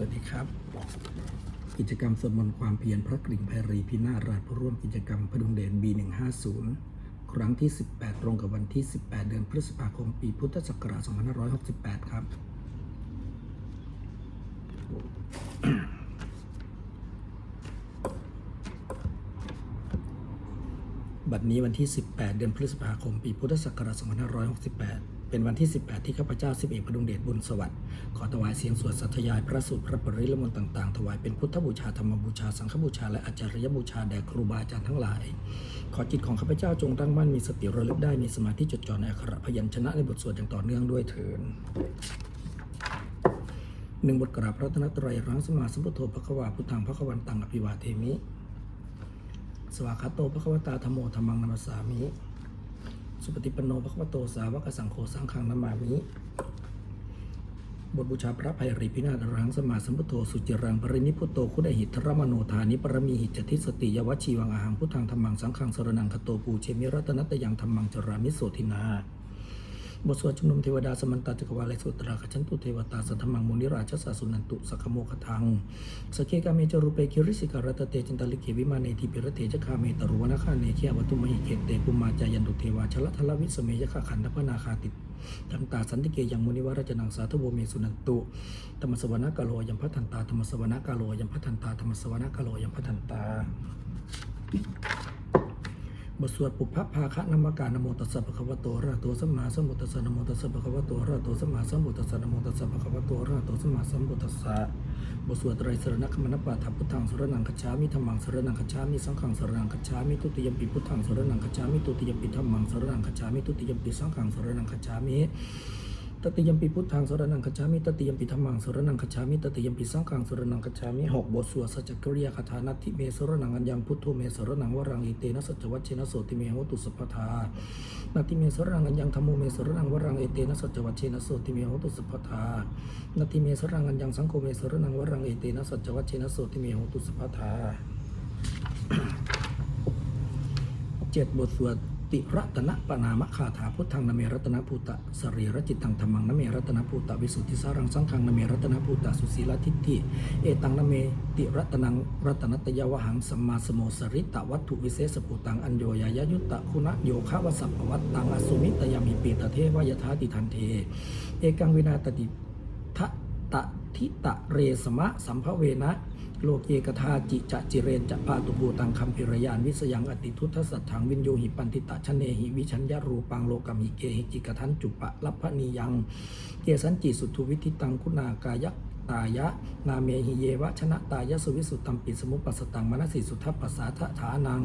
วัสดีครับ กิจกรรมสวดมนต์ความเพียรพระกริ่งไพรีพินาราชผู้ร่วมกิจกรรมพดุงเดช B150 ครั้งที่ 18 ตรงกับวันที่ 18 เดือนพฤษภาคม ปีพุทธศักราช2568 ครับ บัดนี้วันที่ 18 เดือนพฤษภาคม ปีพุทธศักราช2568 เป็นวันที่ 18 ที่ข้าพเจ้าสิบเอกพดุงเดชบุญสวัสดิ์ขอถวายเสียงสวดสัทยายพระสูตรพระปริลมนต์ต่างๆ ถวายเป็นพุทธบูชาธรรมบูชาสังฆบูชาและอาจารยบูชาแด่ครูบาอาจารย์ทั้งหลาย ขอจิตของข้าพเจ้าจงตั้งมั่นมีสติระลึกได้มีสมาธิจดจ่อในอักขระพยัญชนะในบทสวดอย่างต่อเนื่องด้วยเถิดหนึ่งบทกราบพระตนตรัยรังสมมาสัมพุทโธพระควาพุทธังพระควันตังอภิวาเทมิ สวากาโตพระควตาธรรมโมธรรมังนามสามิ สุปฏิปันโนพระควโตสาวกสังโฆสังฆังนามามิบทบูชาพระภัยริพินาศรังสมาสัมพุทโธสุจิรังปรินิพุโตคุไดหิตรมโนธานิปรมีหิจติสติยวัชชีวังอาหังพุทธังธรรมังสังฆังสรนังคโตปูเชมิรัตนัตยังธรรมังจรามิโสทินา บทสวดชุมนุมเทวดาสมันตาจักรวาลสุตราคชันตุเทวตาสัทธมังมุนิราชสาสุนันตุสักโมคทังสกเคกาเมจรูเปคิริสิการตเตจินตลิเกวิมาเนทิปิระเทจคาเมตรุวนาคาเนเคียวัตุมหิเขตเตปุมาจายันตุเทวาชลทลวิสเมยคขันธพนาคาติตัมตาสันติเกยังมุนิวราชนังสาธุโวเมสุนันตุธรรมสวนกาโลยัมพัทันตาธรรมสวนกาโลยัมพัทันตาธรรมสวนกาโลยัมพัทันตา บทสวดปุพพภาคะนามการนโมตัสสะภะคะวะโตระโตสัมมาสัมพุทธัสสะนโมตัสสะภะคะวะโตระโตสัมมาสัมพุทธัสสะนโมตัสสะภะคะวะโตระโตสัมมาสัมพุทธัสสะบทสวดไตรสรณคมนปาถพุทธังสรณังคชามิธรรมังสรณังคชามิสังฆังสรณังคชามิทุติยมปิพุทธังสรณังคชามิทุติยมปิธรรมังสรณังคชามิทุติยมปิสังฆังสรณังคชามิ ตติยมปีพุทธังสรนังคัจามิตติยมปีธรรมังสรนังคัจามิตติยมปีสังฆังสรนังคัจามิหกบทสวดสัจกริยาคาถานัตถิเมสรนังอัญญังพุทโธเมสรนังวรังอิเตนะสัจวัชเชนะโสติเมหตุสัพพทานาติเมสรนังอัญญังธรรมโมเมสรนังวรังอิเตนะสัจวัชเชนะโสติเมหตุสัพพทานาติเมสรนังอัญญังสังโฆเมสรนังวรังอิเตนะสัจวัชเชนะโสติเมหตุสัพพทาเจ็ดบทสวด ติรัตนปนามคาถาพุทธังนเมรัตนภูตะสรีรจิตตังธรรมังนเมรัตนภูตะวิสุทธิสารังสังฆังนเมรัตนภูตะสุสีลทิฏฐิเอตังนเมติรัตนังรัตนตยวหังสัมมาสโมสริตะวัตถุวิเศษภูตังอัญโยยายยุตตะคุณโยคะวสัพพวัตตังอสุมิตยามิปีตเทวยทาติทันเท เอกังวินาตติทะตะทิตะเรสมะสัมภเวนะ โลเกกทาจิจะจิเรนจะปาตุบูตังคัมพิรยานวิสยังอติทุตสัตถังวินโยหิปันติตะชะเนหิวิชัญญารูปังโลกัมหิเกหิจิกทันจุปะลัพพนียัง เกสันจิสุทุวิธิตังคุณากายะตายะ นาเมหิเยวะชนะตายะสุวิสุตตัมปิสมุปปัสตังมนสิสุทัพปัสสาทะฐานัง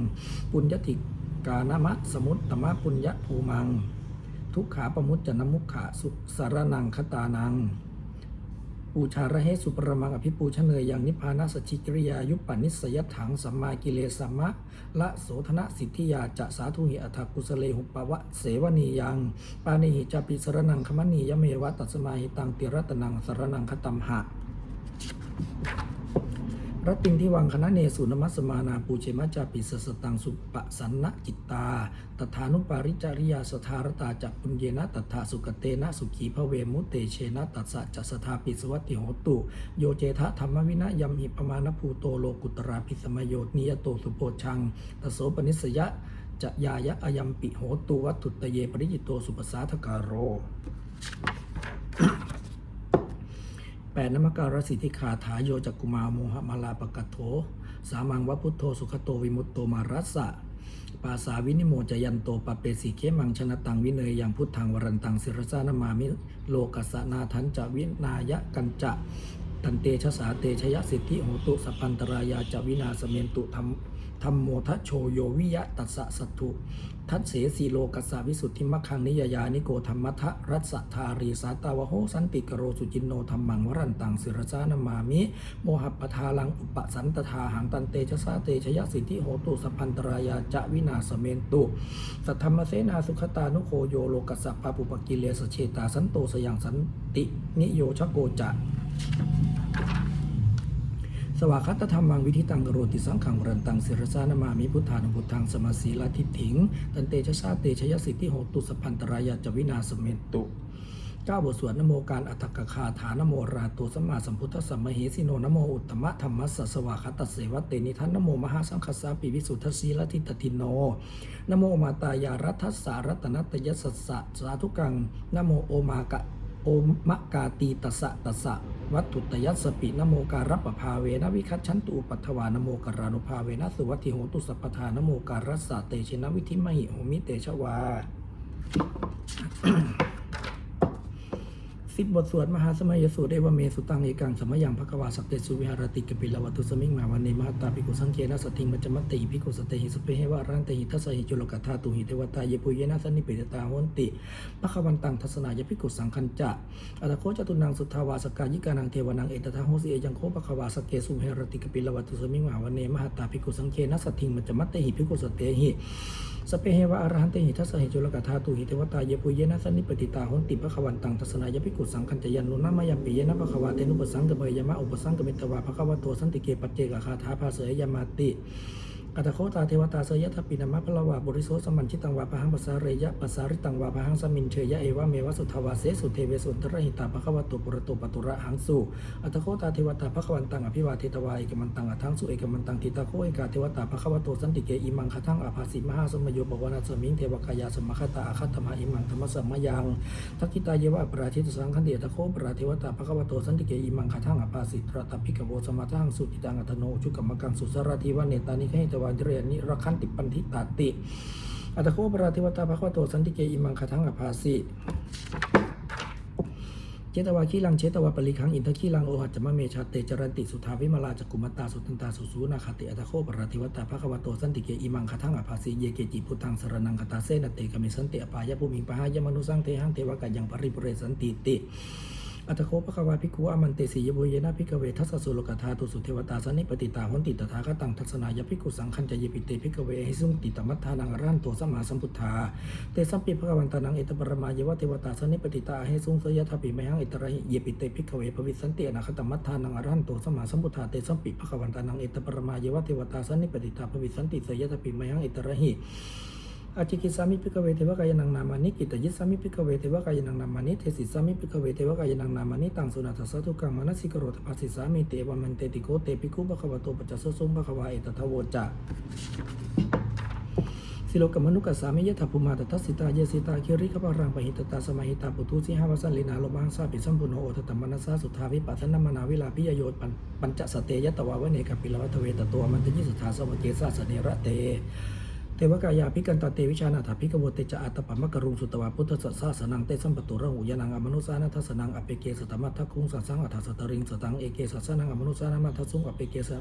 ปุญญติกานมะสมุตตมะปุญญภูมัง ทุกขาปมุจจนมุขะสุสารนังคตานัง ปูชาระเหสุปรมังอภิปูชเนยยังนิพพานัสชิกริยายุปปนิสยถังสัมมากิเลสัมมะละโสธนะสิทธิยาจะสาธุหิอัฏฐกุสเลหุปปวะเสวนียังปานิหิจาปิสรนังคมณียเมวะตัสมาหิตังติรัตนังสรนังคตัมหะ รตติงที่วังคณะเนสุนมัสสมานาปูเชมัจจาปิสสตังสุปสันนจิตตาตถานุปาริจริยาสธารตาจักปุญเยนะตถาสุกเตนะสุขีพระเวมุเตเชนะตัสสะจัสธาปิสวัติโหตุ โยเจทะธรรมวินะยัมหิปมาณภูโตโลกุตราพิสมโยนิยโตสุโพชังตโสปนิสยะจะยายะอยัมปิโหตุวัตถุตเยปริจิตโตสุปสาทการโร แปดนมการสิทธิขาถาโยจักกุมาโมหมาลาปกัตโถ สามังวะพุทโธสุขโตวิมุตโตมารัสสะปาสาวินิโมจยันโตปะเปสีเคมังชนะตังวิเนยยังพุทธังวรันตังศิรสานามามิโลกัสนาทันจะวินายะกันจะตันเตชะสาเตชยสิทธิโหตุสัพพันตรายาจะวินาสเมนตุธรรม ธรรมโมทโชโยวิยะตัสสะสัตถุ ทัตเสสีโลกัสสาวิสุทธิมัคคังนิยยานิโกธรรมทะรัสสะทารีสาตาวโหสันติกโรสุจินโนธรรมังวรันตังศิรสานามามิ โมหัปปทาลังอุปสันตทาหังตันเตชะสาเตชยสิทธิโหตุสัพพันตรายาจะวินาสเมนตุสัทธรรมเสนาสุขตานุโคโยโลกัสสะปาปุปกิเลสเชตาสันโตสยังสันตินิโยชโกจะ สวากัตธรรมังวิธิตังกโรติสังขังวรันตังศิรสานามามิพุทธานุพุทธังสมาสีลาทิฏฐิง ตันเตชะชาเตชยสิทธิโหตุสพพันตรายาจวินาสเมนตุเก้าบทสวดนโมการอัตถกคาถานโมราโตสัมมาสัมพุทธสสะมเหสิโนนโมอุตตมะธรรมัสสะสวาคตัสเสวะเตนิทันนโมมหาสังคสาปิวิสุทธสีลทิตติโนนโมมาตายารัตสารัตนัตยสัสสะสาธุกังนโมโอมากะโอมะกาตีตสะตสะ วัตถุตยัสปินโมการัปภาเวนวิคัตชันตูปัทวานโมการานุภาเวนะสุวัติโหตุสัพพทานโมการัสสะเตชินวิธิมหิโหมิเตชวา สิบบทสวดมหาสมัยสูตรเอวเมสุตังเอกังสมัยังภควาสักเตสุวิหารติกปิลวัตุสมิงมาวันเนมหตตาภิกขุสังเกนะสติงมัจมัตติภิกขุสเตหิสเปเหวารันเตหิทัสหิจุลกธาตุหิเทวตาเยปุเยนะสนิปิตตาโหนติภควันตังทัศนายภิกขุสังคัญจะอัตโคจตุนังสุทธาวาสกายิกานังเทวนังเอตทาโหสิเอยังโคภควาสกเกสุวิหารติกปิลวัตุสมิงมาวันเนมหตตาภิกขุสังเกนะสติงมัจมัตติภิกขุสเตหิ สเปเฮวะอรหันเตหิทัสสะหิจุลกธาตุหิเทวตาเยปุเยนะสนิปติตาหนติปะขวันตังทัศนายพิกุสังคัญจยันนุนามยัมปิเยนะปะขวาเตนุปสังกเมยมะอุปสังกเมตวาภควโตสันติเกปัจเจกคาถาภาเสยยมาติ อัตโคตาเทวตาเสยทัปินามะพลวาบริโสสมันชิตังวาพหังปัสสาเรยะปัสสาริตังวาพหังสมินเชยะเอวะเมวะสุทวาเสสุเทเวสุนทรหิตาภควโตปุระโตปตุระหังสุอัตโคตาเทวตาภควันตังอภิวาเทตวาเอกมันตังอัทังสุเอกมันตังทิตาโคเอกาเทวตาภควโตสันติเกอิมังคทังอภาสิมหาสมโยปวนาสมิงเทวกายาสมคตาอาคัตมะอิมังธรรมสมยังทักกิตาเยวะปราชิตสังคันเดตโคปราเทวตาภควโตสันติเกอิมังคทังอภาสิตระตพิกโวสมทังสุจิตังอัตโนชุกรรมกังสุสารทีวะเนตานิเขตวาเรียนนิรคันติปันทิตาติอัตโคปราเทวตาภควโตสันติเกอิมังคทังอภาสิเจตวาคีลังเชตวาปริคังอินทคีลังโอหัจมะเมชาเตจรันติสุทาวิมาลาจักกุมตาสุตันตาสุสูนาคาติอัตโคปราธิวตาภควโตสันติเกอิมังคทังอภาสิเยเกจิพุทธังสรนังคตาเสนเตกะเมสันติอปายะภูมิงปหายมนุสังเทหังเทวกะยังปริปุเรสันติติ อัตโคปะควาภิกขุอามันเตสียบุเยนะภิกเวทัสสะสุโลกธาตุสุเทวตาสนิปติตาหนติตถาคตังทัศนายภิกขุสังคัญจะเยปิเตภิกเวหิสุงติตมัทธานังอรันโตสมมาสัมพุทธาเตสัมปิภควันตานังเอตปรมายวะเทวตาสนิปติตาเฮสุงสยทัพปิไมหังเอตระหิเยปิเตภิกเวภวิสันติอนาคตมัทธานังอรันโตสมมาสัมพุทธาเตสัมปิภควันตานังเอตปรมายวะเทวตาสนิปติตาภวิสันติสยทัพปิไมหังเอตระหิ อาจิกิสามิพิกเวเทวกายนังนามานิกิตยิสามิพิกเวเทวกายนังนามานิเทสิสามิพิกเวเทวกายนังนามานิตังสุนัตสัตุกังมานัสิกโรตภาสิสามิเตวมันเตติโกเตปิคุปะคะวะโตปัจจสสุงปะคะวะเอตทะโวจะสิโลกมนุกัสสามิยะทัพพุมาตทัสสิตาเยสิตาคิริขปารังปหิตตาสมาหิตาปุตุสิหาวสันลินาโลมังสาปิสัมปุโนโอทตมนัสสาสุทาวิปัสสนมนาวิลาพิยโยตปัญปัญจสเตยตวาวเนกปิลวัตเวตตัวมันตยิสถาสวเกสาสเนระเต เทวกายาภิกันตาเตวิชานาถาภิกโวเตจะอัตตปะมะกรุงสุตวาพุทธสัสสะสนังเตสัมปตุระหูยานังอมนุสานาทัสนังอเปเกสตมัททคุงสัสสังอัฏสตริงสตังเอเกสัสนังอมนุสานามัทสุงอเปเกส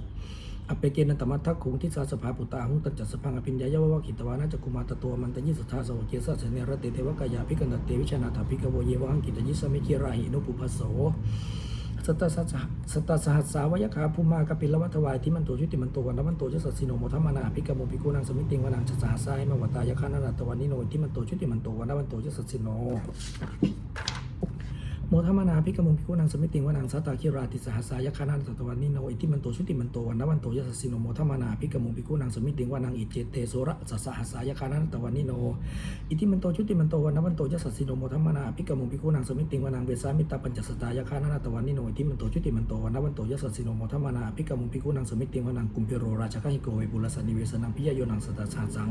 อเปเกนันตมัททคุงทิสาสภาปุตตาหุงตัจจสพังอภิญญายะวะขิตวานาจักุมาตตัวมันตยิสทธาสวเกสะเสเนรเตเทวกายาภิกันตาเตวิชานาถาภิกโวเยวังกิตยิสมิคิราหินุปุพพโส สตสัสสตสหัสสาวยคาภูมากปิลวัตวายที่มันโตชุติมันโตวันวันโตจะสัสสิโนโมทัมมานาภิกขโมภิกุนังสมิติงวนังชสหัสสายมวตายคานารัตวันนิโนที่มันโตชุติมันโตวันวันโตจะสัสสิโน โมทมานาภิกขโมภิกุนังสมิติงวนังสัตตาคิราติสหัสายคานารัตวันนิโนอิทิมันโตชุติมันโตวันวันโตจะสัสสิโนโมทมานาภิกขโมภิกุนังสมิติงวนังอิเจเตโสระสัสหัสายคานารัตวันนิโนอิทิมันโตชุติมันโตวันนวันโตจะสัสสิโนโมทมานาภิกมุภิกขุนางสมิติงวานางเวสามิตาปัญจสตายคานานาตวันนิโนอิทิมันโตชุติมันโตวันนวันโตจะสัสสิโนโมทมานาภิกมุภิกขุนางสมิติงวานางกุมพิโรราชกหิโกเวบุรสนิเวสนังพิยโยนังสตาสหัสัง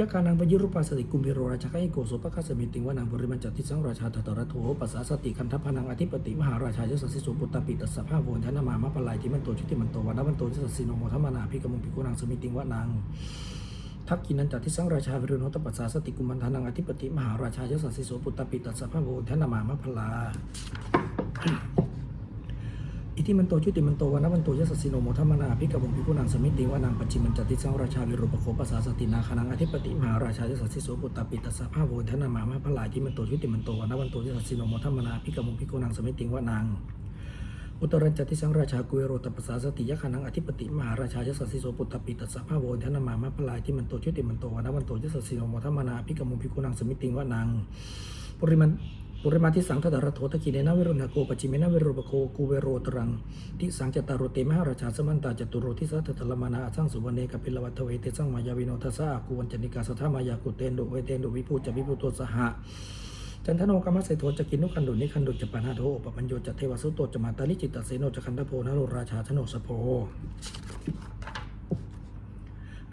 ยะคานังปยุรุปัสสติกุมพิโรราชกหิโกโสปะคัสมิติงวานางบริมันจติสังราชาตตระโถปัสสาสติคันทพนังอธิปติมหาราชาจะสัสสิสุปุตตปิตัสสะภาโวนทนามามะปลายที่มันโตชุติมันโตวันนวันโตจะสัสสิโนโมทัมมนาภิกมุภิกุนางสมิติงวานางทักกินันตติสังราชาวิรุณตปัสสาสติกุมันทานังอธิปติมหาราชายสัสสิโสปุตตปิตัสสะพะโวทนามามะพลา อิทิมันโตชุติมันโตวันนวันโตยสัสสิโนโมทัมมนาภิกขบุภิกุนังสมิติวานางปัจจิมันจติสังราชาวิรุปโคปัสสาสตินาคานังอธิปติมหาราชายสัสสิโสปุตตปิตัสสะพะโวทนามามะพลาอิทิมันโตชุติมันโตวันนวันโตยสัสสิโนโมทัมมนาภิกขบุภิกุนังสมิติวานางอุตรัญจติสังราชากุเวโรตปัสสาสติยะขานังอธิปติมหาราชายสัสสิโสปุตตปิตัสสะภาโวทนามามะพลายที่มันโตชุติมันโตวันนวันโตยสัสสิโนโมทัมมนาภิกขมุภิกุนังสมิติงวานังปริมัน ปุริมาทิสังทดารโถตะกิเนนะเวรุณโกปจิเมนะเวรุปโคกูเวโรตรังทิสังจตารโรเตมหาราชาสมันตาจตุโรทิสัตตลมานาสังสุวรรณเนกปิลวัตเวเตสังมายาวิโนทัสสะกูวันจนิกาสัทธามายากุเตนดุเวเตนดุวิภูจะวิภูโตสหะจันทโนกรรมเสโทจะกินุคันดุนิคันดุจปานาโทปปัญโยจะเทวสุโตจะมาตาลิจิตตเสโนจะคันทโพนโรราชาธโนสโพ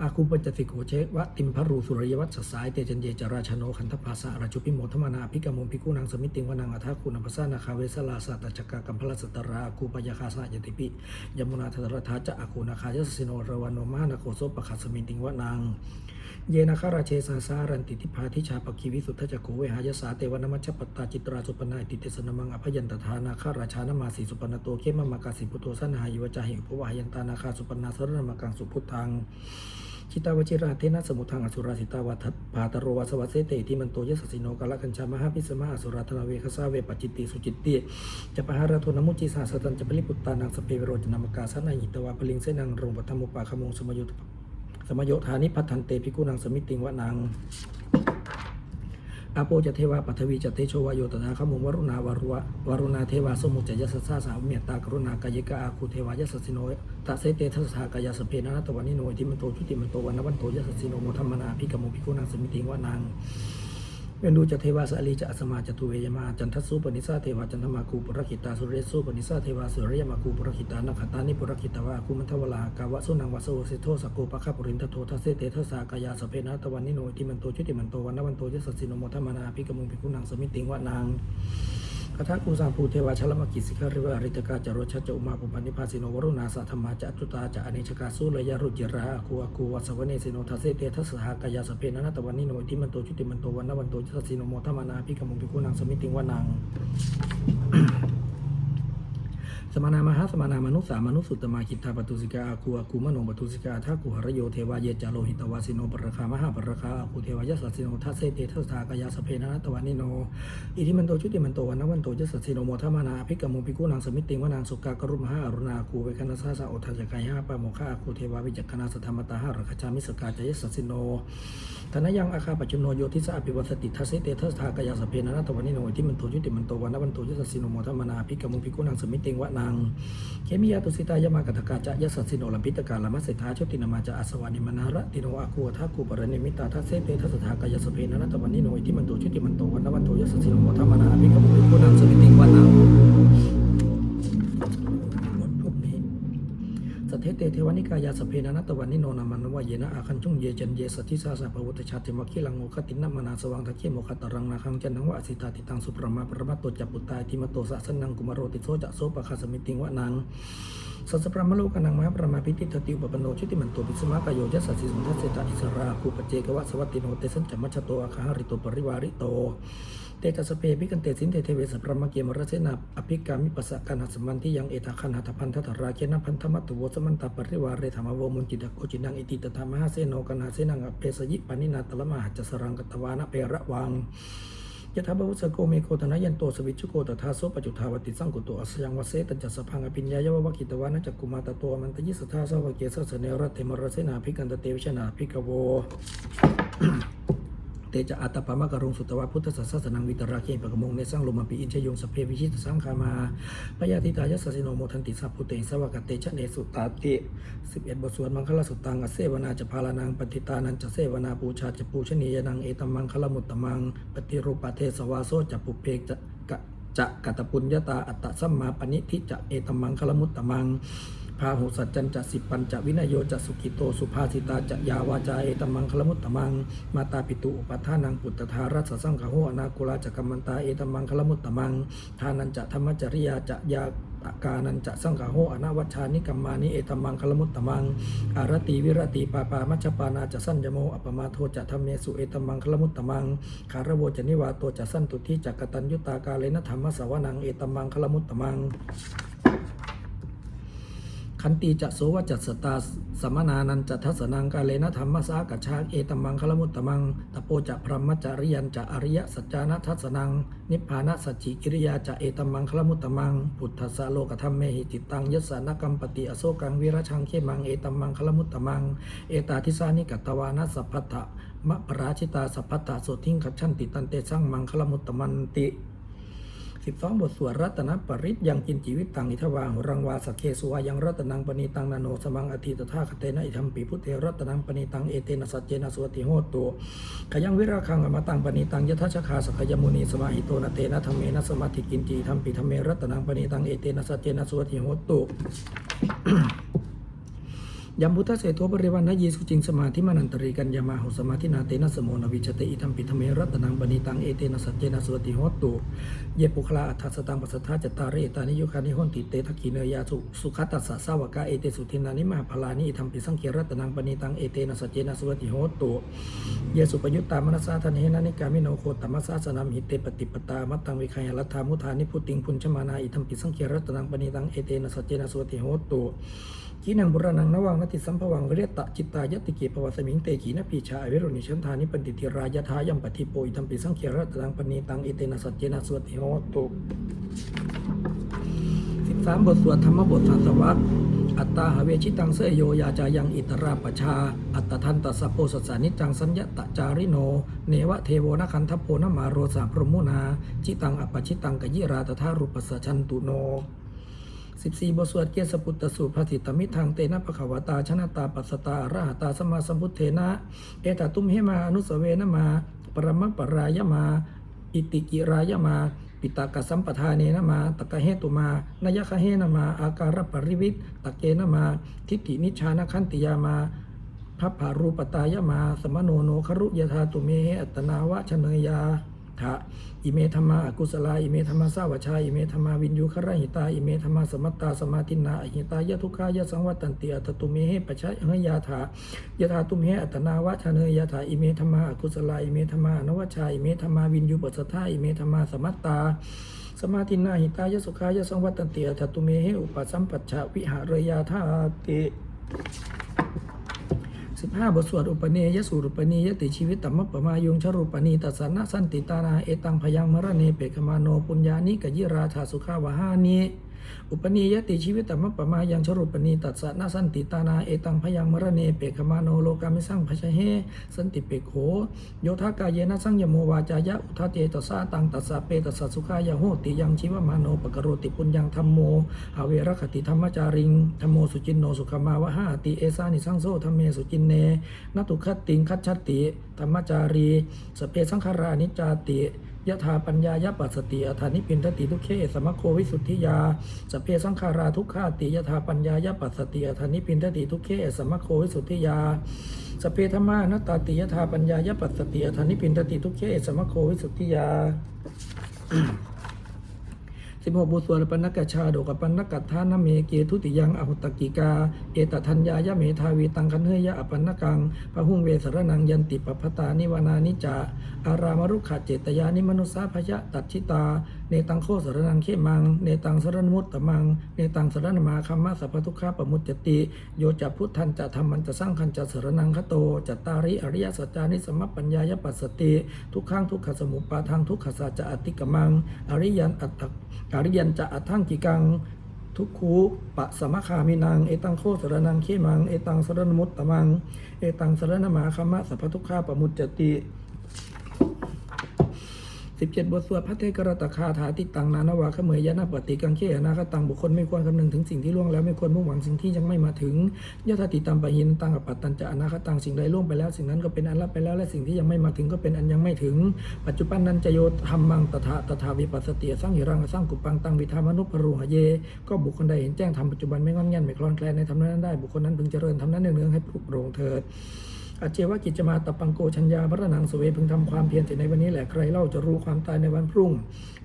อาคูปจติโกเชวะติมพรูสุริยวัตสสายเตจันเยจราชโนคันทภาษาราชุพิโมทมานาภิกมุมภิกุนังสมิติงวนังอัทาคุณภาษานาคาเวสลาสาตจักกกัมพลสตราอาคูปยาคาสายติปิยมุนาธรทาจะอาคูนาคายสสิโนรวันโนมานาโคโซปะขัสมิติงวนังเยนะคาราเชสาสารันติทิพาทิชาปกีวิสุทธจักโขเวหายสาเตวนมัชปตตาจิตราสุปนาติเตสนมังอภยันตทานาคาราชานามาสีสุปนโตเขมมากาสิพุโธสันหายวจาหิอุปวายันตานาคาสุปนาสรณมกังสุพุทธัง ชิตาวชิราเทนะสมุทังอสุราสิตาวัฏปาตโรวัสวัสเสเตติมันโตยสสิโนกาลคัญชามหาพิสมาอสุราธนาเวคสาเวปจิตติสุจิตติจะปหารโทนมุจิสาสตันจะปริปุตตานังสเปโรจนามกาสนาหิตวาปลิงเสนังรงปธรรมุปาคมงสมยุทสมโยธานิพัทันเตพิกุนังสมิติงวนัง อาโปจะเทวาปัทวีจะเทโชวายโยตนาขมุงวรุณาวรุวะวรุณาเทวาสมุจยสัสสาสาวเมตตากรุณากายกะอาคูเทวายสัสสิโนตะเสเตทัสสากายสเพนะนัตวันนิโนทิมันโตชุติมันโตวันนวันโตยสัสสิโนโมธรรมนาภิกขโมภิกุนังสมิติงวนัง เวนดูจะเทวาสาลีจะอสมาจตุเวยมาจันทสุปนิสาเทวาจันทมาคูปุรคิตาสุเรสุปนิสาเทวาสุริยมาคูปุรคิตานักขตานิปุรคิตาวาคุมันทวลากาวะสุนังวะโสสิโทสกุปะคาปุรินทโททัสเสเตทัสากายาสเพนะตวันนิโนทิมันโตชุติมันโตวันนวันโตยสัสสิโนโมธรรมนาภิกขุมภิกุนังสมิติงวนัง คาถากูสาภูเทวาชลมกิสิการิวาริตกาจารชจอุมาปุปันนิพาสิโนวรุณาสัธรรมาจัตุตาจะอเนชกาสุลยารุจิราอคูอาคูวัสวเนสิโนทัสเสเตทัสหากายาสเพนะนัตวันนิโนทิมันโตชุติมันโตวันนวันโตจัสสิโนโมทมานาภิกมุภิคุนังสมิติงวนัง สมานามหาสมานามนุสามนุสุตมาคิตาปตุสิกาอาคูอาคูมโนปตุสิกาทักกุหรโยเทวาเยจาโลหิตวาสิโนปรคามหาปรคาอาคูเทวายสัสสิโนทัสเสเตทัสสากายาสเพนะตวันนิโน อิทิมันโตชุติมันโตวันนวันโตยสัสสิโนโมทมานาภิกขมุภิกุนังสมิติงวนางสุกากรุมหาอรุณาคูเวคณสาสะโอทัจกายหาปะโมฆะอาคูเทวาวิจักขณาสธรรมตาหะรคจามิสกาจยสัสสิโนธนยังอาคาปัจจุโนโยทิสะอภิวัสติทัสเสเตทัสทากายาสเพนะตวันนิโนอิทิมันโตชุติมันโตวันนวันโตยสัสสิโนโมทมานาภิกขมุภิกุนังสมิติงวนางเคมิยาตุสิตายมากัตกาจะยสัสสิโอลพิตกาลมัสเสธาชตินามาจะอัสวานิมนาระติโนอาคูทักคูปรเนมิตาทัสเซเตทัสทากายาสเพนะนัตวันนิโนอิทิมันโตชุติมันโตวันนวันโตยสัสิโนโมทมานาภิกขุปุนังสวิติงวนนา สทเทเตเทวานิกายาสเพนะนัตวันนิโนนามันวะเยนะอาคันจุงเยจันเยสทธิสาสะปวุตชาติมคิลังโมคตินัมนาสวังทะเกโมคตรังนาคังจันทังวะอสิตาติตังสุปรมาปรมัตตจัปปุตตายทิมโตสะสนังกุมารโรติโสจะโสปะคาสมิติงวะนังสัสสะปรมโลกนังมหาปรมาพิติทติอุปปนโนชุติมันโตปิสมากายโยยัสสะสิสุนทัสเสตะอิสราคูปเจกวะสวัตติโนเตสันจมัชโตอาคาหริโตปริวาริโต เตจัสเปพิกันเตสินเตเทเวสพรมเกมรเสนาอภิกามิปัสสะกันหัสมันที่ยังเอตาคันหัตพันธตราเกนะพันธมัตตุโวสมันตาปริวาเรธรรมวมุนจิตโกจินังอิติตถามหาเสโนกันหาเสนังอเปสยิปานินาตละมหัจจสรังกตวานะเประวังยะถาบวุสโกเมโคตนะยันโตสวิจุโกตถาโสปจุทาวติสังกุโตอสยังวเสตัญจสพังอภิญญายวะวะกิตวานะจักกุมาตโตมันตยิสทาสวะเกสสเนรัตเทมรเสนาภิกันตเตวิชนาภิกโว เตจะอัตตปามะกรงสุตวะพุทธศาสนังวิตราเคปะกมงในสร้างลมปีอินชยงสเพวิชิตสังคามาปยาติตายสสิโนโมทันติสัพพุเตสวากเตชะเนสุตาติ11บเอ็ดบทสวดมังคลสุตังอเสวนาจะพาลานังปฏิตานันจะเสวนาปูชาจะปูชนียนังเอตมังคลมุตตมังปฏิรูปะเทสวาโซจะปุเพกจะกะจะกัตปุญญาตาอัตตสัมมาปณิทิจะเอตมมังคลมุตตมัง พาหุสัจจันจะสิปัญจะวินโยจะสุกิโตสุภาสิตาจะยาวาจาเอตมังคลมุตตมัง มาตาปิตุอุปทานังปุตตทารัสสังขโหอนาคุลาจะกัมมันตาเอตมังคลมุตตมัง ทานันจะธรรมจริยาจะยาตกานันจะสังขโหอนาวัชานิกัมมานิเอตมังคลมุตตมัง อารติวิรติปาปามัชปานาจะสัญญโมอัปมาโทจะธรรมเมสุเอตมังคลมุตตมัง คารโวจะนิวาโตจะสั้นตุทิจักกตัญยุตากาเลนะธรรมสวนังเอตมังคลมุตตมัง ขันติจะโสวจัสสตาสมนานันจะทัสนังกาเลนะธรรมสากัจฉาเอตัมมังคลมุตตมังตะโปจะพรหมจริยันจะอริยสัจจานะทัสนัง นิพพานะสัจจิกิริยาจะเอตัมมังคลมุตตมังพุทธสสะโลกธรรมเมหิจิตตังยสานกัมปติอโศกังวิรชังเขมังเอตัมมังคลมุตตมัง เอตาทิสานิกัตตวานะสัพพะมะปราชิตาสัพพะโสทิงขัจฉันติตันเตสังมังคลมุตตมันติ 12บทสวดรัตนปริตยังกินจีวิตตังอิทวาหุรังวาสกเคสุวายังรัตนังปณีตังนาโนสมังอธิตถาคเตนะอิธรรมปีพุทเทรัตนังปณีตังเอเตนะสัจเจนะสวติโหตุขยังวิราคังอมตังปณีตังยทัชคาสกยมุนีสมาหิโตนะเตนะธรรมเมนะสมาธิกินจีธรรมปีธรรมเมรัตนังปณีตังเอเตนะสัจเจนะสวติโหตุ ยัมพุทธเสโทปริวันนะเยสุจิงสมาธิมานันตรีกันยามาหุสมาธินาเตนะสโมนวิชเตอิธรรมปิธเมรัตนังบณีตังเอเตนะสัจเจนะสวติหตุ เยปุคลาอัฏฐสตังปัสสทาจตตาเรตานิยุคานิหนติเตทักขีเนยาสุสุขัตตัสสะสาวกาเอเตสุทินานิมาพลานิอิธรรมปิสังเกรัตนังบณีตังเอเตนะสัจเจนะสวติหตุ เยสุปยุตตามนัสสาทนเฮนะนิกามิโนโคตมัสสาสนามหิเตปฏิปตามัตตังวิคยรัตถามุทานิพุติงพุญชมานาอิธรรมปิสังเกรัตนังบณีตังเอเตนะสัจเจนะสวติหตุขีนังบุรนังนวังนติสัมภวังเรตะจิตตายติเกภวสมิงเตขีนปีชาอเวรุณิชันธานิปันติติรายทายัมปฏิโปอิทัมปิสังเขระตังปณีตังอิเตนะสัจเจนะสวติโหตุสิบสามบทสวดธรรมบทสัสวัตอัตตาหเวชิตังเสยโยยาจายังอิตราปชา อัตตทันตัสโพสสานิจังสัญญตะจาริโน เนวะเทโวนคันทโพนมาโรสาพรมุนา จิตังอปปชิตังกยิราตถารุปสสชันตุโน 14บทสวดเกสปุตตสูตรพระถิตมิทางเตนะปะขวตาชนะตาปัสตาอรหัตาสมาสัมพุทเทนะ เอตตุมเหมาอนุสเวนะมา ปรมปรายมา อิติกิรายมาปิตากสัมปทาเนนะมาตะกะเหตุมานยคะเหนะมา อาการปริวิตตะเกนะมา ทิฏฐินิชชานคันติยามาพัพพารูปตายมา สมโนโนครุยธาตุเมอัตนาวะชเนยา ทะอิเมธรรมาอกุศลาอิเมธรรมาสาวชาอิเมธรรมาวินยูครหิตาอิเมธรรมาสมัตตาสมาตินาอหิตายะทุกขายะสังวัตตันติอัตตุเมเหปะชะเฮยาถายะถาตุมเหอัตนาวะชาเนยาถาอิเมธรรมาอกุศลาอิเมธรรมานวชาอิเมธรรมาวินยูปัสสทาอิเมธรรมาสมัตตาสมาตินาหิตายะสุขายะสังวัตตันติอัตตุเมเหอุปสัมปัชชะวิหารยาธาติ สิบห้าบทสวดอุปเนยสูรุปเนยติชีวิตตัมมปมายุงชรุปนีตัสสนะสันติตานาเอตังพยังมรเนเปกมาโนปุญญานิกยิราชาสุขาวหานิ อุปนิยติชีวิตตัมปมายังชรูปนีตัสสนะสันติตานาเอตังพยังมรเนเปกมาโนโลกามิสังพชเฮสันติเปกโขโยธากายเยนะสังยโมวาจายะอุทาเจตสาตังตัสสะเปตัสสะสุขายะโหติยังชีวมาโนปกโรติปุญญังธรรมโมหาเวรคติธรรมจาริงธรรมโมสุจินโนสุขมาวะหาติเอสานิสังโซธรรมเมสุจินเนนตุคัตติงคัจฉติธรรมจารีสเปสังขารานิจจาติ ยถาปัญญายปัสติอัฐานิพินทติทุเขสมะโควิสุทธิยาสเพสังขาราทุกขาติยถาปัญญายปัสติอัฐานิพินทติทุเขสมะโควิสุทธิยาสเพธมานตาติยถาปัญญายปัสติอัฐานิพินทติทุเขสมะโควิสุทธิยา สิบหกบุตรสวนปนักชาโดกปันนกัตทานเมเกทุติยังอหุตกิกา เอตทัญญายะเมทาวีตังคันเฮยะอปันนกังพระหุงเวสรนังยันติปปตานิวานานิจา อารามรุขะเจตยานิมนุสาพยะตัดชิตา เนตังโคสรนังเขมัง เนตังสรนมุตตมัง เนตังสรนมาคัมมะสัพพทุกขาปมุจจติ โยจะพุทธันจะธรรมันจะสร้างคันจะสรนังคโตจัตตาริอริยสัจจานิสมปัญญายปัสสติ ทุกขังทุกขสมุปปาทังทุกขสัจจะอติกมัง อริยันอัตตอริยันจะอัตถังกิกังทุกขูปะสมะคามินังเอตังโคสรนังเขมัง เอตังสรนมุตตมัง เอตังสรนมาคัมมะสัพพทุกขาปมุจจติ สิบเจ็ดบทสวดพระเทกรตคาถาติตังนานาวาขเมยยะนาปฏิกังเขอนาคตังบุคคลไม่ควรคำนึงถึงสิ่งที่ล่วงแล้วไม่ควรมุ่งหวังสิ่งที่ยังไม่มาถึงยถาติตัมปะหินตังอปัตตัญจะอนาคตังสิ่งใดล่วงไปแล้ว สิ่งนั้นก็เป็นอันลับไปแล้วและสิ่งที่ยังไม่มาถึงก็เป็นอันยังไม่ถึง ปัจจุบันนันจะโยธรรมังตถาตถาวิปัสสติสร้างหิรังสร้างกุปังตังวิธามนุปรูหะเย ก็บุคคลใดเห็นแจ้งธรรมปัจจุบันไม่งอนแงนไม่คลอนแคลนในธรรมนั้นได้บุคคลนั้นพึงเจริญธรรมนั้นเนืองๆให้ปลุกโรงเถิด อาเจวกิจมาตปังโกชัญญาพระนังสเวพึงทำความเพียรแต่ในวันนี้แหละใครเล่าจะรู้ความตายในวันพรุ่ง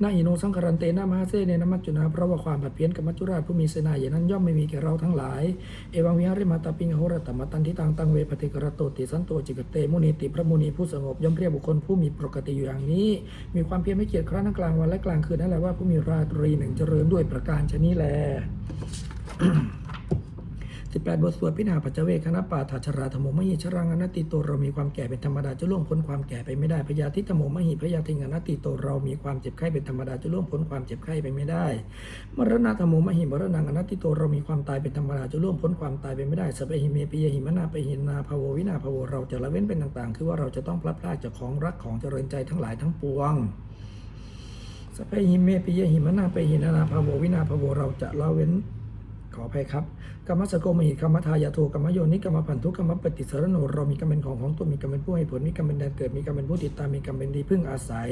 นาอิโนสังคารันเตนะมหาเซเนนมัจจุนาเพราะว่าความผัดเพี้ยนกับมัจจุราชผู้มีเสนาอย่างนั้นย่อมไม่มีแก่เราทั้งหลาย เอวังวิหาริมาตาปิงโหรตมตันทิตังตังเวปฏิกรโตติสันโตจิกเตมุนีติพระมุนีผู้สงบย่อมเรียกบุคคลผู้มีปกติอยู่อย่างนี้ มีความเพียรไม่เกียจคร้านทั้งกลางวันและกลางคืนนั่นแหละว่าผู้มีราตรีหนึ่งเจริญด้วยประการชนี้แล สิบแปดบทสวดพิณาปัจเจเวคณะปาถาชราธรรมมหิชรังอนัตติโตเรามีความแก่เป็นธรรมดาจะล่วงพ้นความแก่ไปไม่ได้พยาธิธรรมมหิพยาธิงอนัตติโตเรามีความเจ็บไข้เป็นธรรมดาจะล่วงพ้นความเจ็บไข้ไปไม่ได้ มรณะธรรมมหิมรณังอนัตติโตเรามีความตายเป็นธรรมดาจะล่วงพ้นความตายไปไม่ได้สเปหิเมปิยหิมนาไปหินาภาววินาภาวเราจะละเว้นเป็นต่างๆ คือว่าเราจะต้องพลัดพรากจากของรักของเจริญใจทั้งหลายทั้งปวงสพเพหิเมปิยหิมนาเปหินาภาโววินาภาโวเราจะละเว้นขออภัยครับ กรรมสโกมหิตกรรมทายาโทกรรมโยนิกรรมพันธุกรรมปฏิสารโนเรามีกรรมเป็นของของตัวมีกรรมเป็นผู้ให้ผลมีกรรมเป็นแดนเกิดมีกรรมเป็นผู้ติดตามมีกรรมเป็นดีพึ่งอาศัย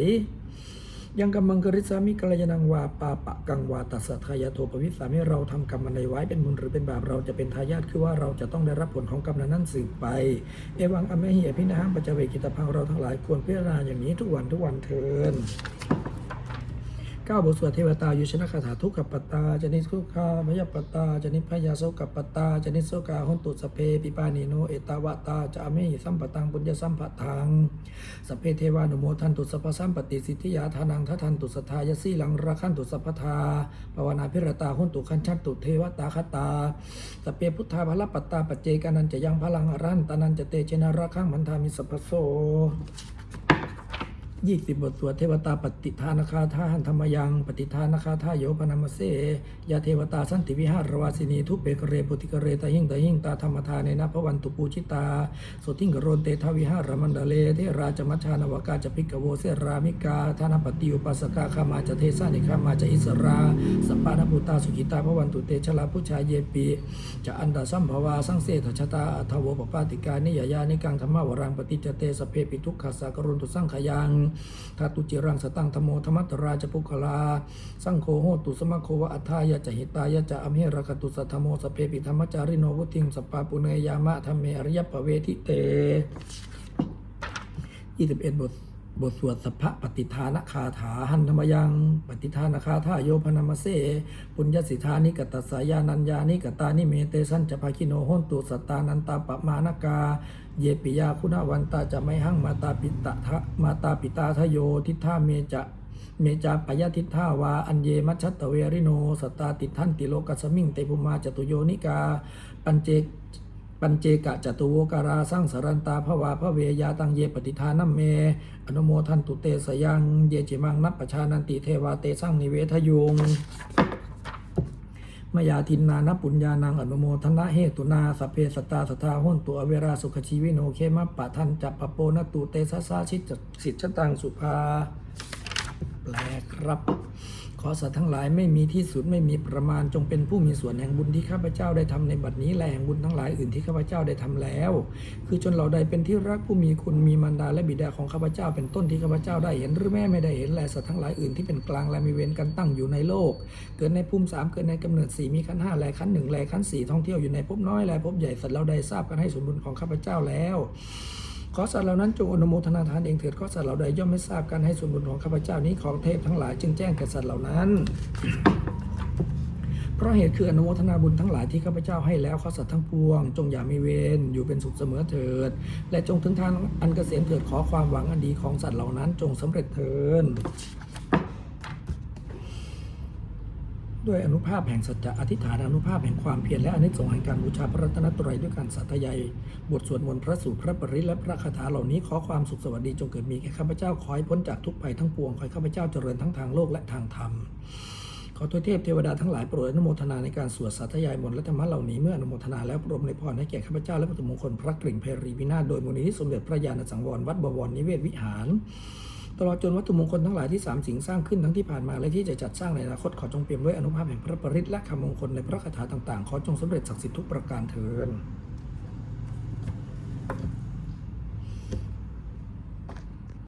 ยังกำมังกริสามิกัลยานังวาปาปะกังวาตัสสะทายาโทปวิสามิเราทำกรรมอันใดไว้เป็นบุญหรือเป็นบาปเราจะเป็นทายาทคือว่าเราจะต้องได้รับผลของกรรมนั้นสืบไป เอวังอเมหิอภินาหังปัจเจเวกิตพังเราทั้งหลายควรพิจารณาอย่างนี้ทุกวันทุกวันเทิน ก้าบทสวดเทวตายุชนะคาถาทุกขปตาจนิสุขามยปตาจนิพยาโสกปตาจนิโสกาหุนตุสเพปิปานิโนเอตาวตาจะอเมหิสัมปตังปุญญสัมปทังสเพเทวานุโมทันตุสัพสัมปติสิทธิยาทานังทัทันตุสทายสีหลังราคันตุสัพทาภาวนาพิรตาหุนตุคันชันตุเทวตาคตาสเพพุทธาภลปตาปัจเจกานันจะยังพลังอรันตานันจะเตเชนะราคังมันทามิสัพโส ยี่สิบบทสวดเทวตาปฏิทานคาทาหันธรรมยัง ปฏิทานคาทาโยพนามเสยาเทวตาสันติวิหารวาสินีทุเปกเรปุติกเรตาหิงตาหิงตาธรรมทาเนนะพวันตุปูชิตาโสทิงกโรนเตทวิหารมันดาเลเทราจมัชานวกาจพิกโวเสรามิกาธานปฏิอุปัสกาขามาจะเทสานิขามาจะอิสราสปานภูตาสุขิตาพวันตุเตชลาพุชายเยปีจะอันดาสัมภวาสังเสทชตาทวปปาติกานิยายานิกังธรรมวรังปฏิจเตสเพปิทุกขสากรุณตุสังขยังทาตุจิรังสตังธโมธรรมัตราจปุคลา สังโฆโหตุสมะโควะอัฏฐายะจะหิตายะจะอมเหรคตุสัทธโมสเพปิธรรมจาริโนวุติงสปปาปุเนยามะธรรมเมอริยปเวทิเต 21บท บทสวดสัพพะปฏิทานคาถาหันธรรมยัง ปฏิทานคาถาโยพนามเส ปุญญสิทานิกตัสสายานัญญานิกตานิเมเตสันจะภาคิโนโหนตุสตานันตาปมานกา เยปิยาคุณวันตาจะไม่หั่งมาตาปิตะทะมาตาปิตาทโยทิท่าเมจะเมจาปยทิท่าวา อัญเยมัชตเวริโน สตาติทันติโลกัสมิงเตปุมาจตุโยนิกา ปัญเจ ปัญเจกะจตุโวการาสร้างสรันตาภวาพระเวยาตังเยปฏิทานัมเม อนุโมทันตุเตสยัง เยจิมังนัปปชานันติเทวาเตสร้างนิเวทยุงมยาทินนานปุญญานังอนุโมทนะเหตุนาสเพสตาสทาหุนตัวเวราสุขชีวิโนเคมะปะทันจับปะโปนตุเตสะสาชิตสิทธตังสุภา แปลครับ ขอสัตว์ทั้งหลายไม่มีที่สุดไม่มีประมาณจงเป็นผู้มีส่วนแห่งบุญที่ข้าพเจ้าได้ทำในบัดนี้และแห่งบุญทั้งหลายอื่นที่ข้าพเจ้าได้ทำแล้ว คือจนเราใดเป็นที่รักผู้มีคุณมีมารดาและบิดาของข้าพเจ้าเป็นต้นที่ข้าพเจ้าได้เห็นหรือแม่ไม่ได้เห็นและสัตว์ทั้งหลายอื่นที่เป็นกลางและมีเวรกันตั้งอยู่ในโลก เกิดในภูมิสามเกิดในกำเนิดสี่มีขั้นห้าและขั้นหนึ่งและขั้นสี่ท่องเที่ยวอยู่ในภพน้อยและภพใหญ่สัตว์เราได้ทราบกันให้ส่วนบุญของข้าพเจ้าแล้ว ขอสัตว์เหล่านั้นจงอนุโมทนาทานเองเถิดขอสัตว์เหล่าใดย่อมไม่ทราบการให้ส่วนบุญของข้าพเจ้านี้ของเทพทั้งหลายจึงแจ้งแก่สัตว์เหล่านั้น เพราะเหตุคืออนุโมทนาบุญทั้งหลายที่ข้าพเจ้าให้แล้วขอสัตว์ทั้งปวง จงอย่ามีเวรอยู่เป็นสุขเสมอเถิด และจงถึงทางอันเกษมเถิดขอความหวังอันดีของสัตว์เหล่านั้นจงสำเร็จเถิด ด้วยอนุภาพแห่งสัจจะอธิษฐานอนุภาพแห่งความเพียรและอนิสงส์แห่งการบูชาพระรัตนตรัยด้วยการสัตยายบทสวดมนต์พระสูตรพระปริและพระคาถาเหล่านี้ขอความสุขสวัสดีจงเกิดมีแก่ข้าพเจ้าขอให้พ้นจากทุกภัยทั้งปวงขอให้ข้าพเจ้าเจริญทั้งทางโลกและทางธรรมขอทวยเทพเทวดาทั้งหลายโปรดอนุโมทนาในการสวดสาธยายมนต์และธรรมะเหล่านี้เมื่ออนุโมทนาแล้วโปรดในพรให้แก่ข้าพเจ้าและพระมงคลพระกริ่งเพรีวินาศโดยมูลนิธิสมเด็จพระญาณสังวรวัดบวรนิเวศวิหาร ตลอดจนวัตถุมงคลทั้งหลายที่สามสิ่งสร้างขึ้นทั้งที่ผ่านมาและที่จะจัดสร้างในอนาคตขอจงเปี่ยมด้วยอนุภาพแห่งพระปริตและคำมงคลในพระคาถาต่างๆ ขอจงสำเร็จศักดิ์สิทธิ์ทุกประการเถิด